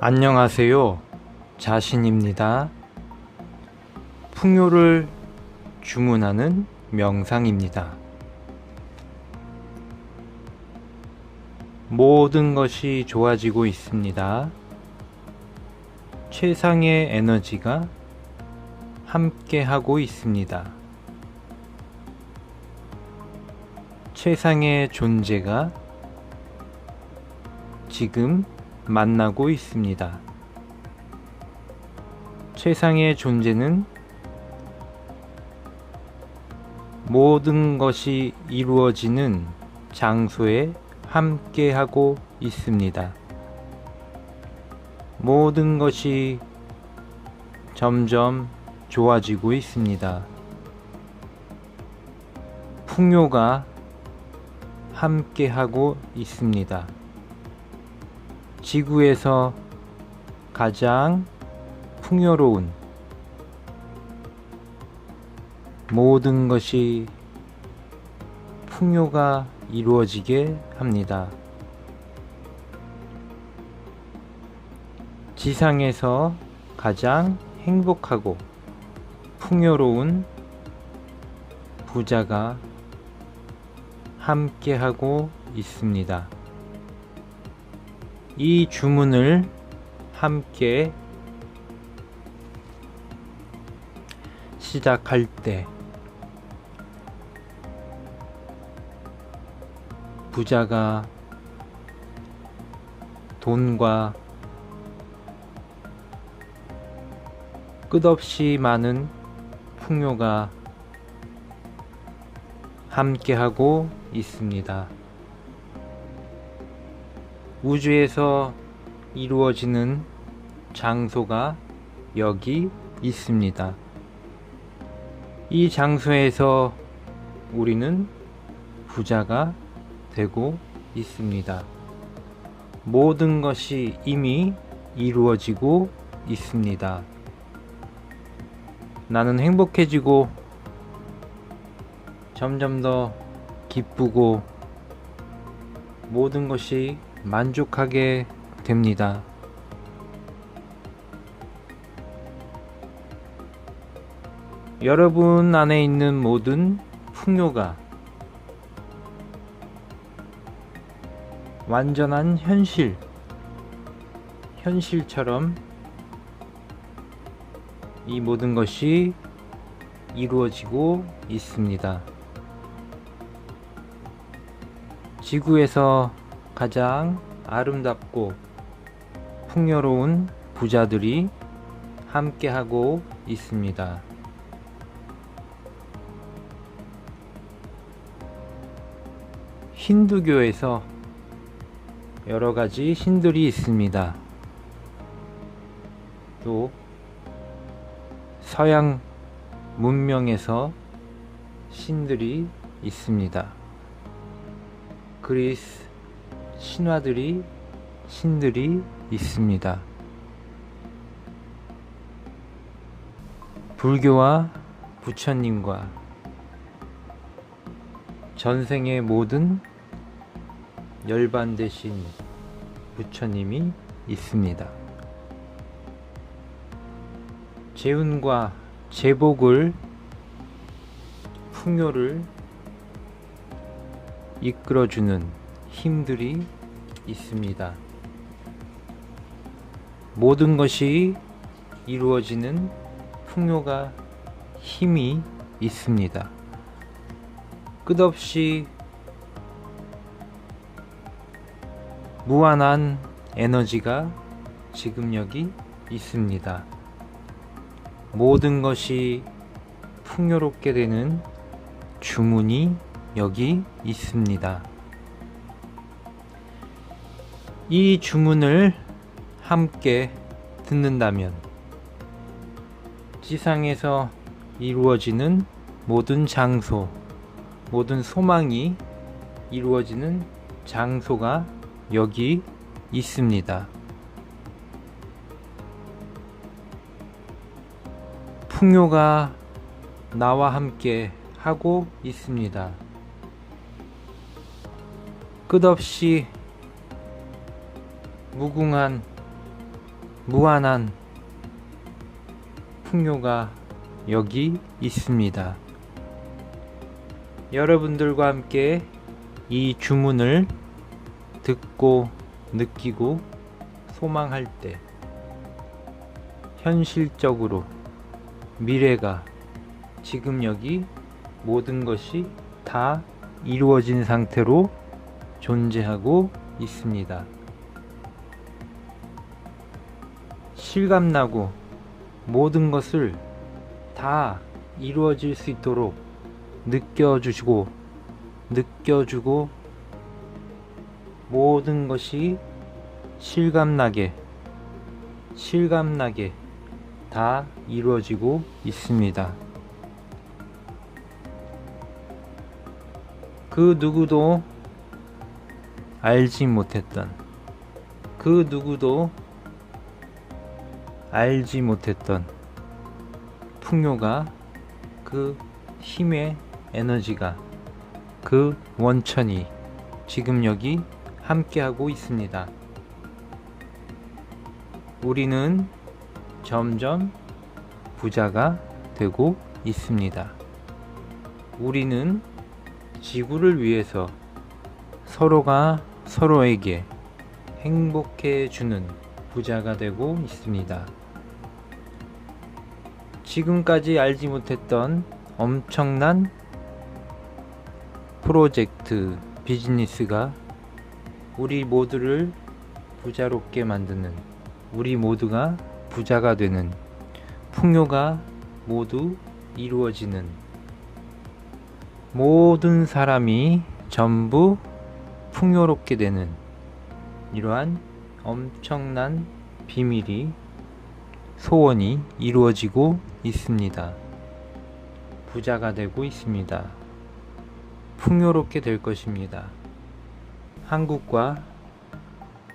안녕하세요. 자신입니다. 풍요를 주문하는 명상입니다. 모든 것이 좋아지고 있습니다. 최상의 에너지가 함께하고 있습니다. 최상의 존재가 지금 만나고 있습니다. 최상의 존재는 모든 것이 이루어지는 장소에 함께하고 있습니다. 모든 것이 점점 좋아지고 있습니다. 풍요가 함께하고 있습니다. 지구에서 가장 풍요로운 모든 것이 풍요가 이루어지게 합니다. 지상에서 가장 행복하고 풍요로운 부자가 함께하고 있습니다. 이 주문을 함께 시작할 때 부자가 돈과 끝없이 많은 풍요가 함께하고 있습니다. 우주에서 이루어지는 장소가 여기 있습니다. 이 장소에서 우리는 부자가 되고 있습니다. 모든 것이 이미 이루어지고 있습니다. 나는 행복해지고 점점 더 기쁘고 모든 것이 만족하게 됩니다. 여러분 안에 있는 모든 풍요가 완전한 현실, 현실처럼 이 모든 것이 이루어지고 있습니다. 지구에서 가장 아름답고 풍요로운 부자들이 함께하고 있습니다. 힌두교에서 여러 가지 신들이 있습니다. 또 서양 문명에서 신들이 있습니다. 그리스 신화들이 신들이 있습니다. 불교와 부처님과 전생의 모든 열반 대신 부처님이 있습니다. 재운과 제복을 풍요를 이끌어주는 힘들이 있습니다. 모든 것이 이루어지는 풍요가 힘이 있습니다. 끝없이 무한한 에너지가 지금 여기 있습니다. 모든 것이 풍요롭게 되는 주문이 여기 있습니다. 이 주문을 함께 듣는다면 지상에서 이루어지는 모든 장소, 모든 소망이 이루어지는 장소가 여기 있습니다. 풍요가 나와 함께 하고 있습니다. 끝없이 무궁한 무한한 풍요가 여기 있습니다. 여러분들과 함께 이 주문을 듣고 느끼고 소망할 때 현실적으로 미래가 지금 여기 모든 것이 다 이루어진 상태로 존재하고 있습니다. 실감나고 모든 것을 다 이루어질 수 있도록 느껴주시고 느껴주고 모든 것이 실감나게 실감나게 다 이루어지고 있습니다. 그 누구도 알지 못했던 그 누구도 알지 못했던 풍요가 그 힘의 에너지가 그 원천이 지금 여기 함께하고 있습니다. 우리는 점점 부자가 되고 있습니다. 우리는 지구를 위해서 서로가 서로에게 행복해 주는 부자가 되고 있습니다. 지금까지 알지 못했던 엄청난 프로젝트 비즈니스가 우리 모두를 부자롭게 만드는 우리 모두가 부자가 되는 풍요가 모두 이루어지는 모든 사람이 전부 풍요롭게 되는 이러한 엄청난 비밀이 소원이 이루어지고 있습니다. 부자가 되고 있습니다. 풍요롭게 될 것입니다. 한국과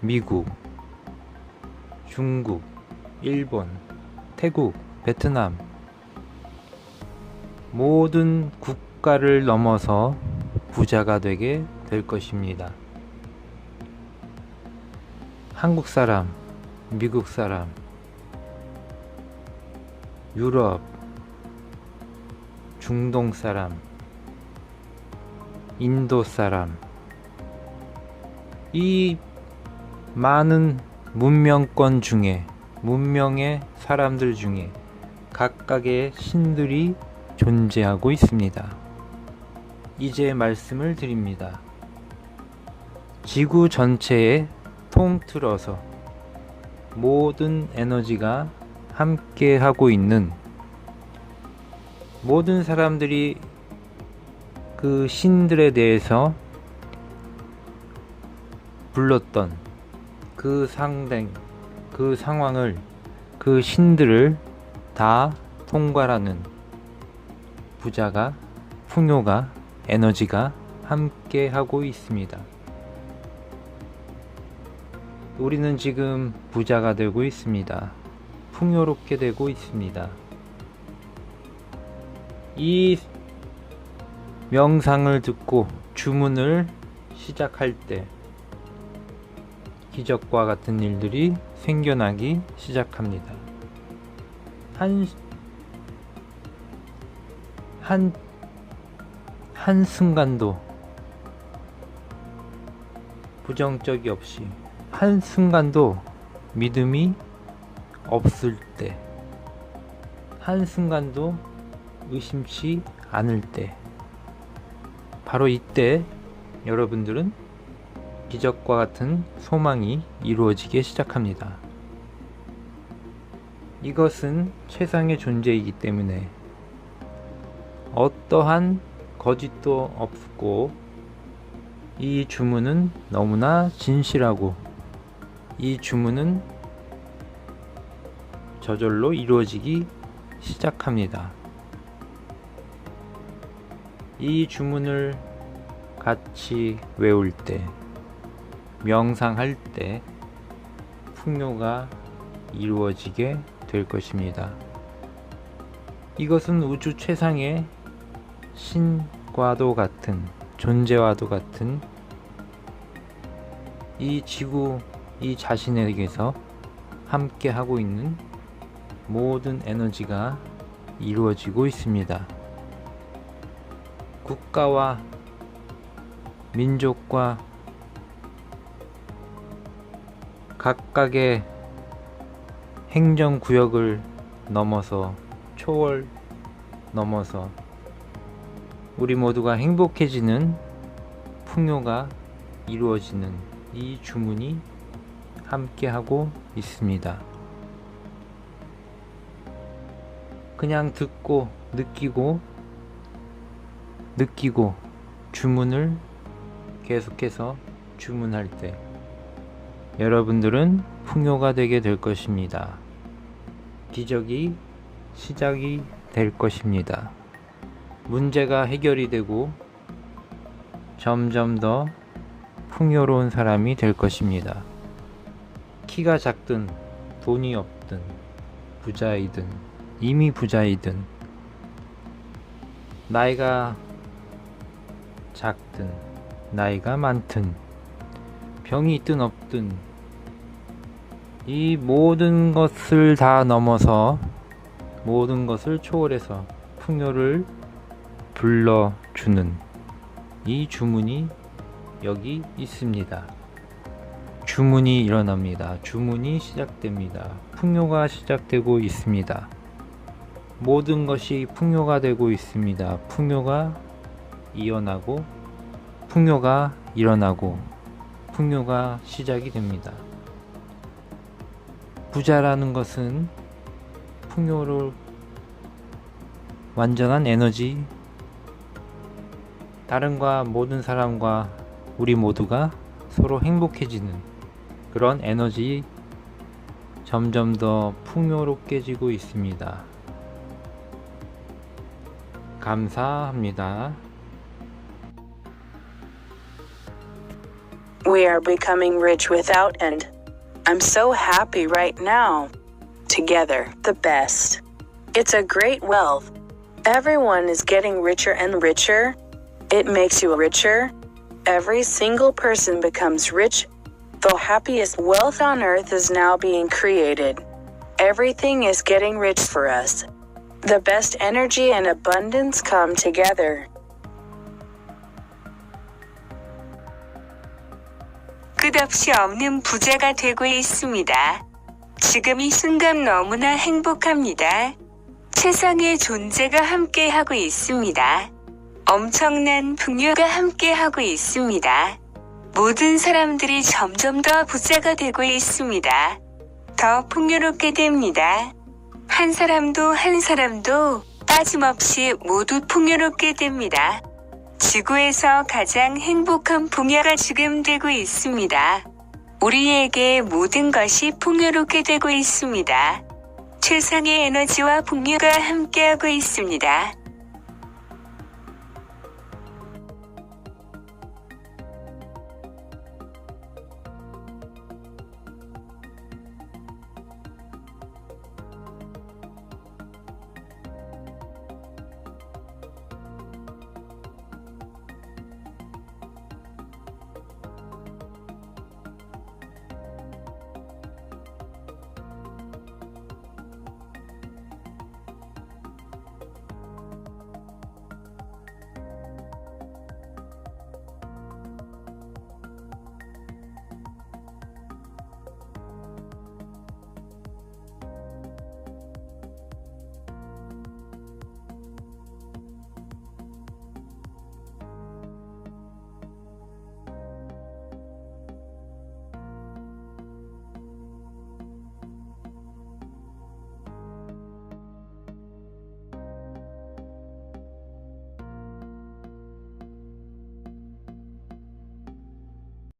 미국, 중국, 일본, 태국, 베트남 모든 국가를 넘어서 부자가 되게 될 것입니다. 한국 사람, 미국 사람, 유럽, 중동 사람, 인도 사람, 이 많은 문명권 중에, 문명의 사람들 중에 각각의 신들이 존재하고 있습니다. 이제 말씀을 드립니다. 지구 전체에 통틀어서 모든 에너지가 함께 하고 있는 모든 사람들이 그 신들에 대해서 불렀던 그 상댕, 그 상황을, 그 신들을 다 통과하는 부자가, 풍요가, 에너지가 함께 하고 있습니다. 우리는 지금 부자가 되고 있습니다. 풍요롭게 되고 있습니다. 이 명상을 듣고 주문을 시작할 때 기적과 같은 일들이 생겨나기 시작합니다. 한, 한, 한 순간도 부정적이 없이 한 순간도 믿음이 없을 때, 한 순간도 의심치 않을 때, 바로 이때 여러분들은 기적과 같은 소망이 이루어지기 시작합니다. 이것은 최상의 존재이기 때문에 어떠한 거짓도 없고 이 주문은 너무나 진실하고 이 주문은 저절로 이루어지기 시작합니다. 이 주문을 같이 외울 때, 명상할 때, 풍요가 이루어지게 될 것입니다. 이것은 우주 최상의 신과도 같은, 존재와도 같은 이 지구, 이 자신에게서 함께 하고 있는 모든 에너지가 이루어지고 있습니다. 국가와 민족과 각각의 행정구역을 넘어서 초월 넘어서 우리 모두가 행복해지는 풍요가 이루어지는 이 주문이 함께하고 있습니다. 그냥 듣고 느끼고 느끼고 주문을 계속해서 주문할 때 여러분들은 풍요가 되게 될 것입니다. 기적이 시작이 될 것입니다. 문제가 해결이 되고 점점 더 풍요로운 사람이 될 것입니다. 키가 작든 돈이 없든 부자이든 이미 부자이든 나이가 작든 나이가 많든 병이 있든 없든 이 모든 것을 다 넘어서 모든 것을 초월해서 풍요를 불러주는 이 주문이 여기 있습니다. 주문이 일어납니다. 주문이 시작됩니다. 풍요가 시작되고 있습니다. 모든 것이 풍요가 되고 있습니다. 풍요가 이어나고 풍요가 일어나고 풍요가 시작이 됩니다. 부자라는 것은 풍요를 완전한 에너지 다른과 모든 사람과 우리 모두가 서로 행복해지는 그런 에너지 점점 더 풍요롭게 지고 있습니다. 감사합니다. We are becoming rich without end. I'm so happy right now. Together, the best. It's a great wealth. Everyone is getting richer and richer. It makes you richer. Every single person becomes rich. The happiest wealth on earth is now being created. Everything is getting rich for us. The best energy and abundance come together. 끝없이 없는 부자가 되고 있습니다. 지금 이 순간 너무나 행복합니다. 세상의 존재가 함께하고 있습니다. 엄청난 풍요가 함께하고 있습니다. 모든 사람들이 점점 더 부자가 되고 있습니다. 더 풍요롭게 됩니다. 한 사람도 한 사람도 빠짐없이 모두 풍요롭게 됩니다. 지구에서 가장 행복한 풍요가 지금 되고 있습니다. 우리에게 모든 것이 풍요롭게 되고 있습니다. 최상의 에너지와 풍요가 함께하고 있습니다.